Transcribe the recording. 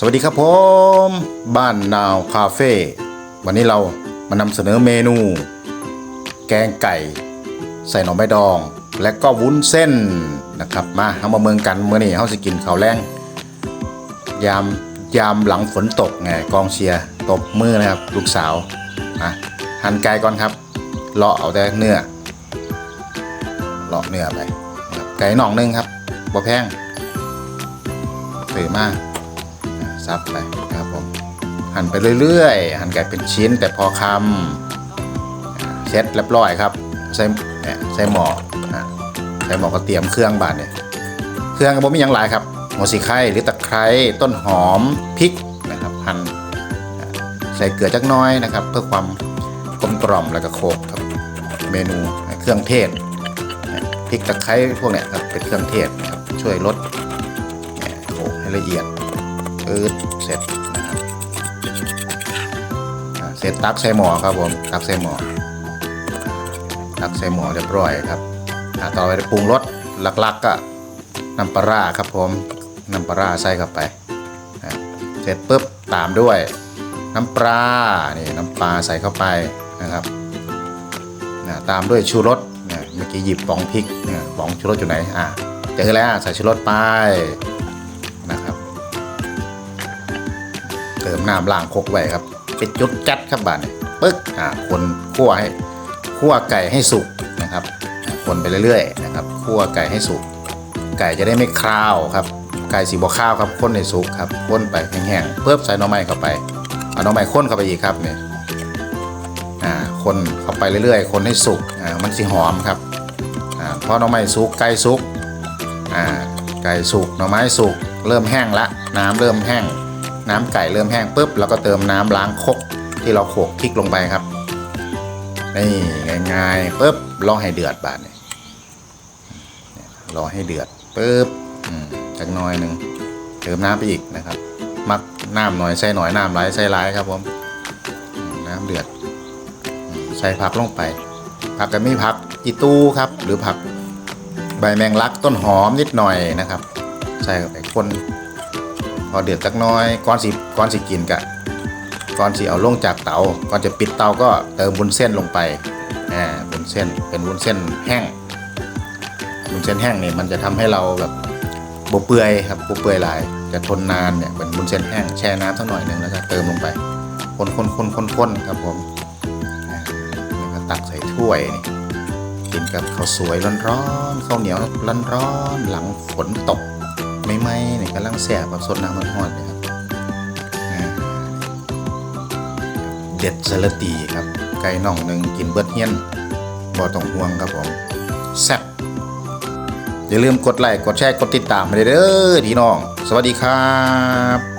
สวัสดีครับผม บ้านนาวคาเฟ่วันนี้เรามานำเสนอเมนู แกงไก่ ใส่หน่อไม้ดอง และก็วุ้นเส้นนะครับ มาเอามาเมืองกันเมื่อนี้เขาสิกินข้าวแรงยามยามหลังฝนตกไงกองเชียร์ตบมือนะครับลูกสาวอะหั่นไก่ก่อนครับเลาะเอาแต่เนื้อเลาะเนื้อไปไก่หน่องหนึงครับบ่แพงถือมาก ซับไปนะครับผมหั่นไปเรื่อยๆ หั่นไก่เป็นชิ้นแต่พอคำอ่าเซ็ตเรียบร้อยครับ ใส่ใส่หม้อใส่หมอก็เตรียมเครื่องบาดเนี่ยเครื่องก็บ่มีอย่างหลายครับหัวสีไข่หรือตะไคร้ต้นหอมพริกนะครับหั่นใส่เกลือจักน้อยนะครับ เพื่อความกลมกล่อมแล้วก็โขลกครับเมนูเครื่องเทศพริกตะไคร้พวกเนี้ยครับเป็นเครื่องเทศครับช่วยลดโขกให้ละเอียด ปืดเสร็จนะครับเสร็จตักใส่หม้อครับผมตักใส่หม้อตักใส่หม้อเรียบร้อยครับต่อไปปรุงรสหลักๆก็น้ำปลาร้าครับผมน้ำปลาร้าใส่เข้าไปเสร็จปุ๊บตามด้วยน้ำปลานี่น้ำปลาใส่เข้าไปนะครับตามด้วยชูรสเมื่อกี้หยิบป๋องพริกป๋องชูรสอยู่ไหนอะเจอแล้วใส่ชูรสไป ติมน้ำล้างคกไว้ครับ เป็นจุดจัดครับบาดนี้ปึ๊กอ่าคนคั่วให้คั่วไก่ให้สุกนะครับ คนไปเรื่อยๆนะครับคั่วไก่ให้สุก ไก่จะได้ไม่คราวครับ ไก่สีบ่ข้าวครับข้นในสุกครับข้นไปแห้งๆเพิ่มใส่น่อไม้เข้าไปเอาน่อไม้ข้นเข้าไปอีกครับเนี่ยอ่าคนเข้าไปเรื่อยๆ คนให้สุกอ่ามันสิหอมครับอ่าพอหน่อไม้สุกไก่สุกอ่าไก่สุกหน่อไม้สุกเริ่มแห้งละ น้ำเริ่มแห้ง น้ำไก่เริ่มแห้งปุ๊บเราก็เติมน้ำล้างคกที่เราโขกพริกลงไปครับนี่ง่ายๆปุ๊บรอให้เดือดบาดนี่รอให้เดือดปุ๊บจักน้อยหนึ่งเติมน้ำไปอีกนะครับ มักน้ำหน่อยใส่หน่อยน้ำไหลายใส่หลายครับผมน้ำเดือดใส่ผักลงไป ผักก็มีผักอีตู้ครับ หรือผักใบแมงลักต้นหอมนิดหน่อยนะครับ ใส่เข้าไปคน พอเดือดสักน้อยก่อนสิก่อนสิกินกะก่อนสิเอาลงจากเตาก่อนจะปิดเตาก็เติมวุ้นเส้นลงไปอ่าวุ้นเส้นเป็นวุ้นเส้นแห้งวุ้นเส้นแห้งเนี่ยมันจะทำให้เราแบบบเปื่อยครับบเปื่อยหลายจะทนนานเนี่ยเป็นวุ้นเส้นแห้งแช่น้ำสักหน่อยหนึ่งแล้วก็เติมลงไปคนคนคนคนคนครับผมแล้วก็ตักใส่ถ้วยนี่กินกับข้าวสวยร้อนๆข้าวเหนียวร้อนๆหลังฝนตก ไม่ไหมเนี่ยกำลังแสบกับสดน้ำมันหอดเลยครับเด็ดสลตีครับ ไก่น่องหนึ่งกินเบิดเฮียนบ่ต้องห่วงครับผมแซ่บอย่าลืมกดไลค์กดแชร์กดติดตามมาเด้อพี่น้อง สวัสดีครับ